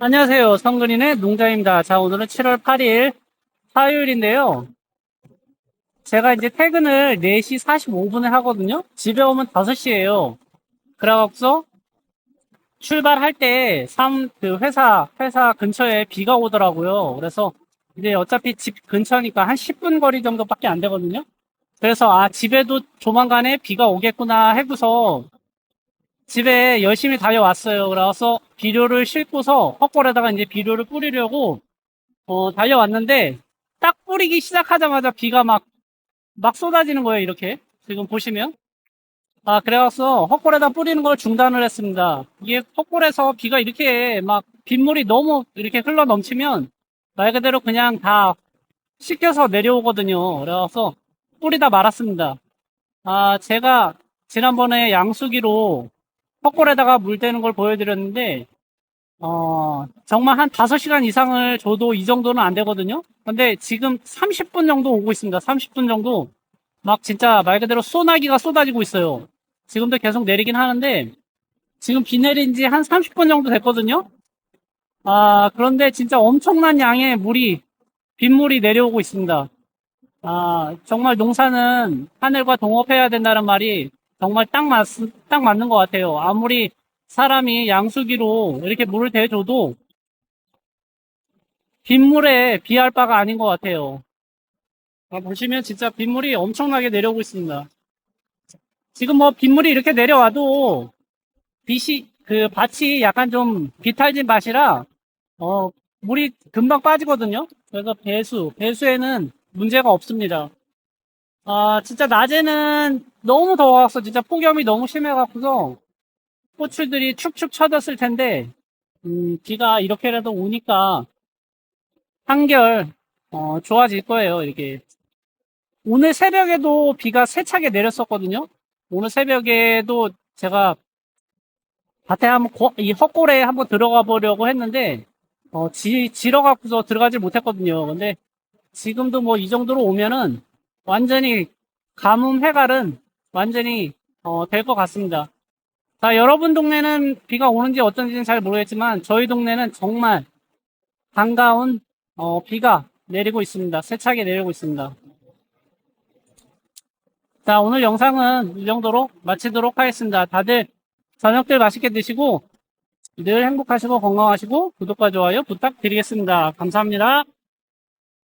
안녕하세요. 성근인의 농장입니다. 자, 오늘은 7월 8일 화요일인데요. 제가 이제 퇴근을 4시 45분에 하거든요. 집에 오면 5시예요. 그래갖고 출발할 때, 삼, 그 회사, 회사 근처에 비가 오더라고요. 그래서 이제 어차피 집 근처니까 한 10분 거리 정도밖에 안 되거든요. 그래서 아, 집에도 조만간에 비가 오겠구나 해고서 집에 열심히 달려왔어요. 그래서 비료를 싣고서 헛골에다가 이제 비료를 뿌리려고 어, 달려왔는데 딱 뿌리기 시작하자마자 비가 막, 막 쏟아지는 거예요. 이렇게. 지금 보시면. 아, 그래서 헛골에다 뿌리는 걸 중단을 했습니다. 이게 헛골에서 비가 이렇게 막 빗물이 너무 이렇게 흘러 넘치면 말 그대로 그냥 다 씻겨서 내려오거든요. 그래서 뿌리다 말았습니다. 아, 제가 지난번에 양수기로 헛골에다가 물 대는 걸 보여드렸는데, 어, 정말 한 5시간 이상을 줘도 이 정도는 안 되거든요? 근데 지금 30분 정도 오고 있습니다. 30분 정도. 막 진짜 말 그대로 소나기가 쏟아지고 있어요. 지금도 계속 내리긴 하는데, 지금 비 내린 지 한 30분 정도 됐거든요? 아, 그런데 진짜 엄청난 양의 물이, 빗물이 내려오고 있습니다. 아, 정말 농사는 하늘과 동업해야 된다는 말이 정말 딱 맞, 딱 맞는 것 같아요. 아무리 사람이 양수기로 이렇게 물을 대줘도 빗물에 비할 바가 아닌 것 같아요. 아, 보시면 진짜 빗물이 엄청나게 내려오고 있습니다. 지금 뭐 빗물이 이렇게 내려와도 빛이, 그 밭이 약간 좀 비탈진 밭이라, 어, 물이 금방 빠지거든요. 그래서 배수, 배수에는 문제가 없습니다. 아, 진짜 낮에는 너무 더워서 진짜 폭염이 너무 심해갖고서 꽃들이 축축 처졌을 텐데, 음, 비가 이렇게라도 오니까 한결, 어, 좋아질 거예요, 이렇게. 오늘 새벽에도 비가 세차게 내렸었거든요. 오늘 새벽에도 제가 밭에 한번, 고- 이 헛골에 한번 들어가 보려고 했는데, 어, 지, 지러 갖고서 들어가질 못했거든요. 근데 지금도 뭐 이 정도로 오면은 완전히 가뭄 해갈은 완전히 어, 될 것 같습니다. 자, 여러분 동네는 비가 오는지 어쩐지는 잘 모르겠지만 저희 동네는 정말 반가운 어, 비가 내리고 있습니다. 세차게 내리고 있습니다. 자, 오늘 영상은 이 정도로 마치도록 하겠습니다. 다들 저녁들 맛있게 드시고 늘 행복하시고 건강하시고 구독과 좋아요 부탁드리겠습니다. 감사합니다.